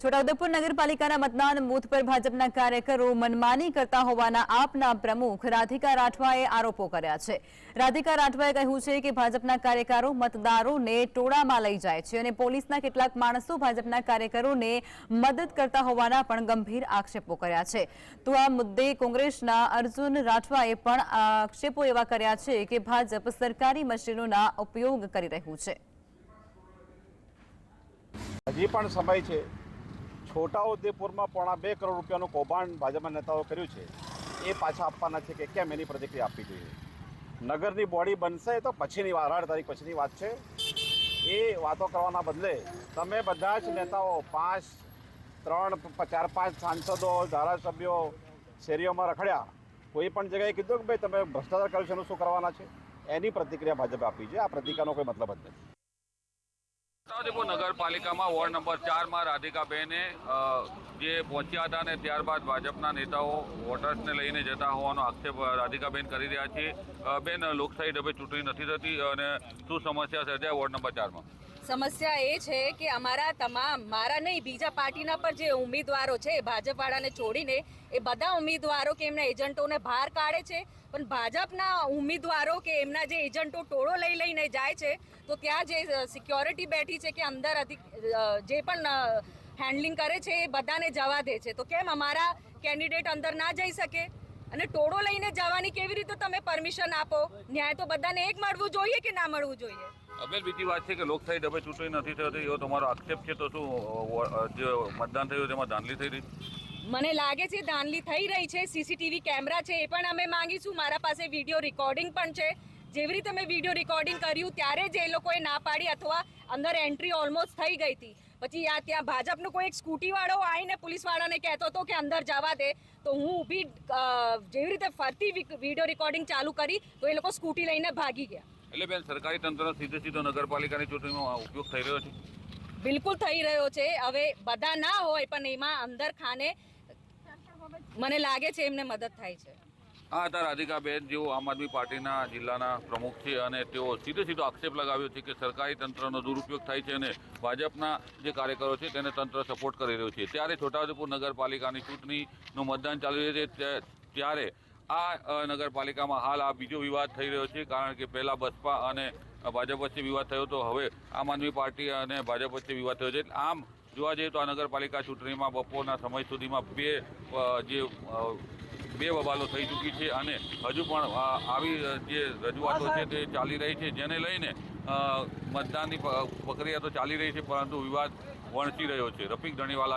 છોટાઉદેપુર નગરપાલિકાના મતદાન બૂથ પર ભાજપના કાર્યકરો મનમાની કરતા હોવાના આપના પ્રમુખ રાધિકા રાઠવાએ આરોપો કર્યા છે. રાધિકા રાઠવાએ કહ્યું છે કે ભાજપના કાર્યકરો મતદારોને ટોળામાં લઈ જાય છે અને પોલીસના કેટલાક માણસો ભાજપના કાર્યકરોને મદદ કરતા હોવાના પણ ગંભીર આક્ષેપો કર્યા છે. તો આ મુદ્દે કોંગ્રેસના અર્જુન રાઠવાએ પણ આક્ષેપો એવા કર્યા છે કે ભાજપ સરકારી મશીનોના ઉપયોગ કરી રહ્યું છે. હજી પણ સમય છે. છોટાઉદેપુરમાં પોણા બે કરોડ રૂપિયાનું કૌભાંડ ભાજપના નેતાઓ કર્યું છે. એ પાછા આપવાના છે કે કેમ એની પ્રતિક્રિયા આપવી જોઈએ. નગરની બોડી બનશે તો પછીની અઢાર તારીખ પછીની વાત છે. એ વાતો કરવાના બદલે તમે બધા જ નેતાઓ, પાંચ, ત્રણ ચાર, પાંચ સાંસદો, ધારાસભ્યો, શેરીઓમાં રખડ્યા, કોઈ પણ જગ્યાએ કીધું કે ભાઈ તમે ભ્રષ્ટાચાર કર્યું છે એનું શું કરવાના છે? એની પ્રતિક્રિયા ભાજપે આપી છે આ પ્રતિક્રિયાનો કોઈ મતલબ જ નથી. છોટાઉદેપુર નગરપાલિકામાં વોર્ડ નંબર ચારમાં રાધિકાબેને જે પહોંચ્યા હતા ને ત્યારબાદ ભાજપના નેતાઓ વોટર્સને લઈને જતા હોવાનો આક્ષેપ રાધિકાબેન કરી રહ્યા છે. બેન, લોકશાહી ઢબે ચૂંટણી નથી થતી અને શું સમસ્યા સર્જાય વોર્ડ નંબર ચારમાં? સમસ્યા એ છે કે અમારા તમામ, મારા નહીં, બીજા પાર્ટીના પર જે ઉમેદવારો છે ભાજપવાળાને છોડીને એ બધા ઉમેદવારો કે એમના એજન્ટોને બહાર કાઢે છે. પણ ભાજપના ઉમેદવારો કે એમના જે એજન્ટો ટોળો લઈ લઈને જાય છે તો ત્યાં જે સિક્યોરિટી બેઠી છે કે અંદર જે પણ હેન્ડલિંગ કરે છે એ બધાને જવા દે છે. તો કેમ અમારા કેન્ડિડેટ અંદર ના જઈ શકે? અને ટોળો લઈને જવાની કેવી રીતે તમે પરમિશન આપો? ન્યાય તો બધાને એક મળવું જોઈએ કે ના મળવું જોઈએ? અ, બેન બીજી વાત છે કે લોકશાહી ડબે ચૂંટણી નથી થતી એવો તમારો આક્ષેપ છે તો શું જે મતદાન થયું તેમાં ધાંધલી થઈ રહી? મને લાગે છે દાનલી થઈ રહી છે સીસીટીવી કેમેરા છે એ પણ અમે માંગીશું. મારા પાસે વીડિયો રેકોર્ડિંગ પણ છે. જેવી રીતે મેં વીડિયો રેકોર્ડિંગ કર્યું ત્યારે જ એ લોકોએ ના પાડી અથવા અંદર એન્ટ્રી ઓલમોસ્ટ થઈ ગઈ હતી. પછી આ ત્યાં ભાજપનો કોઈ એક સ્કૂટીવાળો આવીને પોલીસવાળાને કહેતો હતો કે અંદર જવા દે તો હું ઊભી જેવી રીતે ફરતી વીડિયો રેકોર્ડિંગ ચાલુ કરી તો એ લોકો સ્કૂટી લઈને ભાગી ગયા. એટલે બેન સરકારી તંત્રનો સીધે સીધો નગરપાલિકાની ચૂંટણીમાં ઉપયોગ થઈ રહ્યો છે? બિલકુલ થઈ રહ્યો છે. હવે બધા ના હોય પણ એમાં અંદર ખાને મને લાગે છે એમને મદદ થાય છે. આ હતા રાધિકાબેન જેઓ આમ આદમી પાર્ટીના જિલ્લાના પ્રમુખ છે અને તેઓ સીધે સીધો આક્ષેપ લગાવ્યો છે કે સરકારી તંત્રનો દુરુપયોગ થાય છે અને ભાજપના જે કાર્યકરો છે તેને તંત્ર સપોર્ટ કરી રહ્યું છે. ત્યારે છોટાઉદેપુર નગરપાલિકાની ચૂંટણીનું મતદાન ચાલી રહ્યું છે. ત્યારે આ નગરપાલિકામાં હાલ આ બીજો વિવાદ થઈ રહ્યો છે કારણ કે પહેલાં બસપા અને ભાજપ વચ્ચે વિવાદ થયો તો હવે આમ આદમી પાર્ટી અને ભાજપ વચ્ચે વિવાદ થયો છે. આમ જોવા જઈએ તો આ નગરપાલિકા ચૂંટણીમાં બપોરના સમય સુધીમાં બે જે બે બબાલો થઈ ચૂકી છે અને હજુ પણ આવી જે રજૂઆતો છે તે ચાલી રહી છે, જેને લઈને મતદાનની પ્રક્રિયા તો ચાલી રહી છે, પરંતુ વિવાદ વણસી રહ્યો છે. રફીક ધણીવાલા